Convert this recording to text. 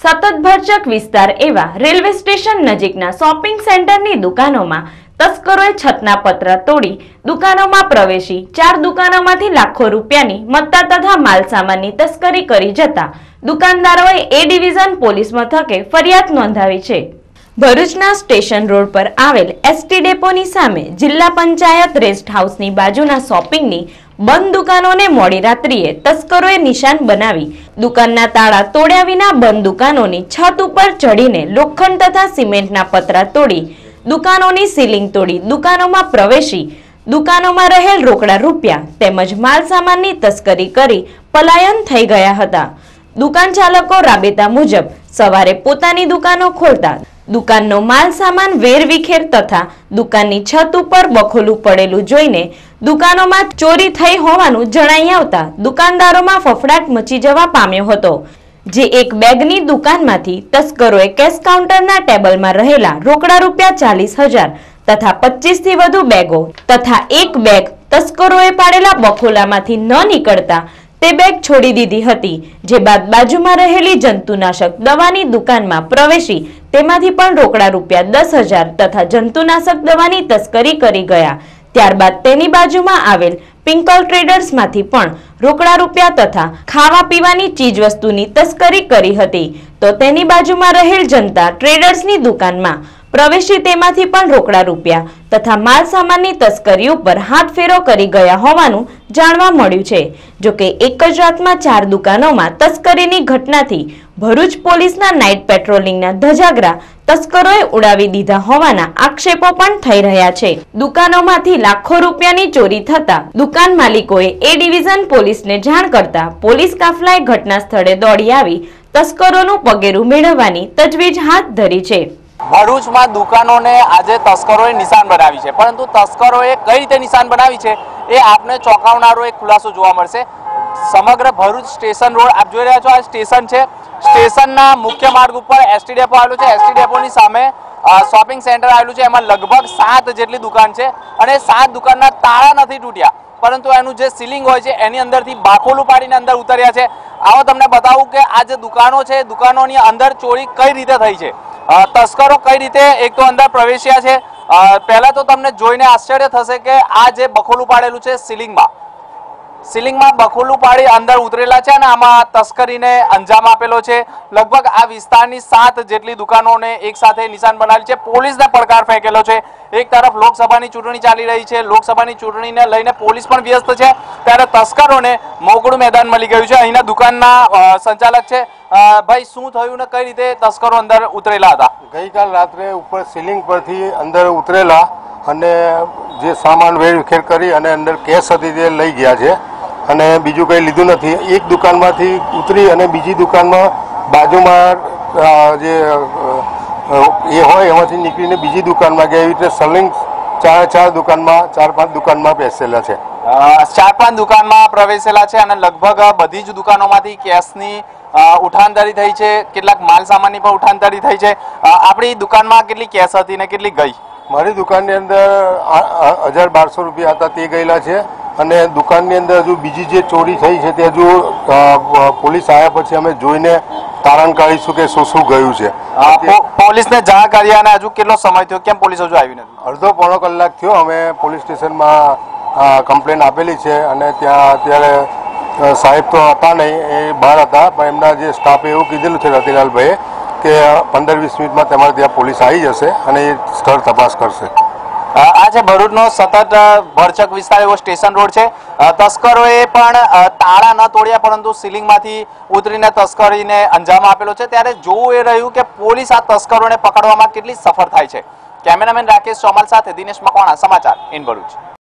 સતત ભરચક વિસ્તાર એવા રેલવે સ્ટેશન નજીકના શોપિંગ સેન્ટરની દુકાનોમાં તસ્કરોએ છતના પતરા તોડી દુકાનોમાં પ્રવેશી. ચાર દુકાનોમાંથી લાખો રૂપિયાની મત્તા તથા માલસામાનની તસ્કરી કરી જતા દુકાનદારોએ એ ડિવિઝન પોલીસ મથકે ફરિયાદ નોંધાવી છે. ભરૂચના સ્ટેશન રોડ પર આવેલ એસટી ડેપોની સામે જિલ્લા પંચાયત રેસ્ટ હાઉસની બાજુના શોપિંગની બંધ દુકાનોને મોડી રાત્રિએ તસ્કરોએ નિશાન બનાવી દુકાનના તાળા તોડ્યા વિના બંધ દુકાનોની છત ઉપર ચડીને લોખંડ તથા સિમેન્ટના પતરા તોડી દુકાનોની સીલિંગ તોડી દુકાનોમાં પ્રવેશી દુકાનોમાં રહેલ રોકડા રૂપિયા તેમજ માલસામાનની તસ્કરી કરી પલાયન થઈ ગયા હતા. દુકાન ચાલકો રાબેતા મુજબ સવારે પોતાની દુકાનો ખોલતા દુકાનનો માલ સામાન વેરવિખેર તથા દુકાનની છત ઉપર બખોલું પડેલું જોઈને દુકાનોમાં ચોરી થઈ હોવાનું જણાઈ આવતા દુકાનદારોમાં ફફડાટ મચી જવા પામ્યો હતો, જે એક બેગની દુકાનમાંથી તસ્કરોએ કેશ કાઉન્ટરના ટેબલમાં રહેલા રોકડા રૂપિયા ચાલીસ હજાર તથા પચીસથી વધુ બેગો તથા એક બેગ તસ્કરોએ પાડેલા બખોલામાંથી ન નીકળતા તે બેગ છોડી દીધી હતી, જે બાદ બાજુમાં રહેલી જંતુનાશક દવાની દુકાનમાં પ્રવેશી તેમાંથી પણ રોકડા રૂપિયા દસ હજાર તથા જંતુનાશક દવાની તસ્કરી કરી ગયા. ત્યારબાદ તેની બાજુમાં આવેલ પિંકલ ટ્રેડર્સમાંથી પણ રોકડા રૂપિયા તથા ખાવા પીવાની ચીજ વસ્તુની તસ્કરી કરી હતી. તો તેની બાજુમાં રહેલ જનતા ટ્રેડર્સની દુકાનમાં પ્રવેશી તેમાંથી પણ રોકડા રૂપિયા તથા માલ સામાનની તસ્કરી ઉપર હાથ ફેરો કરી ગયા હોવાનું જાણવા મળ્યું છે. જોકે એક જ રાતમાં ચાર દુકાનોમાં તસ્કરીની ઘટનાથી ભરૂચ પોલીસના નાઇટ પેટ્રોલિંગના ધજાગરા તસ્કરોએ ઉડાવી દીધા હોવાના આક્ષેપો પણ થઈ રહ્યા છે. દુકાનોમાંથી લાખો રૂપિયાની ચોરી થતા દુકાન માલિકોએ એ ડિવિઝન પોલીસને જાણ કરતા પોલીસ કાફલાએ ઘટના સ્થળે દોડી આવી તસ્કરોનું પગેરું મેળવવાની તજવીજ હાથ ધરી છે. ભરૂચમાં દુકાનોને આજે તસ્કરોએ નિશાન બનાવી છે. પરંતુ તસ્કરોએ કઈ રીતે નિશાન બનાવી છે એ આપને ચોંકાવનારો એક ખુલાસો જોવા મળશે. સમગ્ર ભરૂચ સ્ટેશન રોડ, આપ જોઈ રહ્યા છો આ સ્ટેશન છે. સ્ટેશનના મુખ્ય માર્ગ ઉપર એસટી ડેપો આવેલું છે. એસટી ડેપોની સામે શોપિંગ સેન્ટર આવેલું છે. એમાં લગભગ સાત જેટલી દુકાન છે અને સાત દુકાનના તાળા નથી તૂટ્યા. પરંતુ એનું જે સીલિંગ હોય છે, એની અંદરથી બાકોલું પાડીને અંદર ઉતર્યા છે. આવો તમને બતાવું કે આ જે દુકાનો છે, દુકાનોની અંદર ચોરી કઈ રીતે થઈ છે? તસ્કરો કઈ રીતે એક તો અંદર પ્રવેશ્યા છે? પહેલા તો તમને જોઈને આશ્ચર્ય થશે કે આ જે બખોલું પાડેલું છે સીલિંગમાં સીલિંગમાં બખોલું પાડી અંદર ઉતરેલા છે અને આમાં તસ્કરીને અંજામ આપેલો છે. લગભગ આ વિસ્તારની સાત જેટલી દુકાનોને એક સાથે નિશાન બનાવેલી છે. પોલીસને પડકાર ફેંકેલો છે. એક તરફ લોકસભાની ચૂંટણી ચાલી રહી છે. લોકસભાની ચૂંટણીને લઈને પોલીસ પણ વ્યસ્ત છે. ત્યારે તસ્કરોને મોકળું મેદાન મળી ગયું છે. અહીંના દુકાનના સંચાલક છે. ભાઈ, શું થયું ને કઈ રીતે તસ્કરો અંદર ઉતરેલા હતા? ગઈકાલ રાત્રે ઉપર સીલિંગ પરથી અંદર ઉતરેલા અને જે સામાન વેરવિખેર કરી અને અંદર કેશ હતી તે લઈ ગયા છે. અને બીજું કંઈ લીધું નથી. એક દુકાનમાંથી ઉતરી અને બીજી દુકાનમાં બાજુમાં જે એ હોય એમાંથી નીકળીને બીજી દુકાનમાં ગયા. એવી રીતે સલિંગ ચાર ચાર દુકાનમાં, ચાર, પાંચ દુકાનમાં બેસેલા છે. ચાર, પાંચ દુકાનમાં પ્રવેશેલા છે અને લગભગ બધી જ દુકાનોમાંથી કેશની ઉઠાંતરી થઈ છે. કેટલાક માલ સામાનની પણ ઉઠાંતરી થઈ છે. આપણી દુકાનમાં કેટલી કેશ હતી ને કેટલી ગઈ? મારી દુકાનની અંદર હજાર બારસો રૂપિયા હતા તે ગયેલા છે. અને દુકાનની અંદર હજુ બીજી જે ચોરી થઈ છે તે હજુ પોલીસ આવ્યા પછી અમે જોઈને તારણ કાઢીશું કે શું શું ગયું છે. પોલીસને જાણ કર્યા અને હજુ કેટલો સમય થયો? કેમ પોલીસ હજુ આવી નથી? અડધો પોણો કલાક થયો અમે પોલીસ સ્ટેશનમાં કમ્પ્લેન આપેલી છે અને ત્યાં અત્યારે સાહેબ તો હતા નહીં એ બહાર હતા પણ એમના જે સ્ટાફે એવું કીધેલું છે રતિલાલભાઈએ કે પંદર વીસ મિનિટમાં તમારે ત્યાં પોલીસ આવી જશે અને એ સ્થળ તપાસ કરશે. આ છે ભરૂચનો સતત ભરચક વિસ્તાર એવો સ્ટેશન રોડ છે. તસ્કરોએ પણ તાળા ન તોડ્યા પરંતુ સીલિંગમાંથી ઉતરીને તસ્કરીને અંજામ આપેલો છે. ત્યારે જોવું એ રહ્યું કે પોલીસ આ તસ્કરોને પકડવામાં કેટલી સફળ થાય છે. કેમેરામેન રાકેશ ચોમલ સાથે દિનેશ મકવાણા, સમાચાર, ઇન ભરૂચ.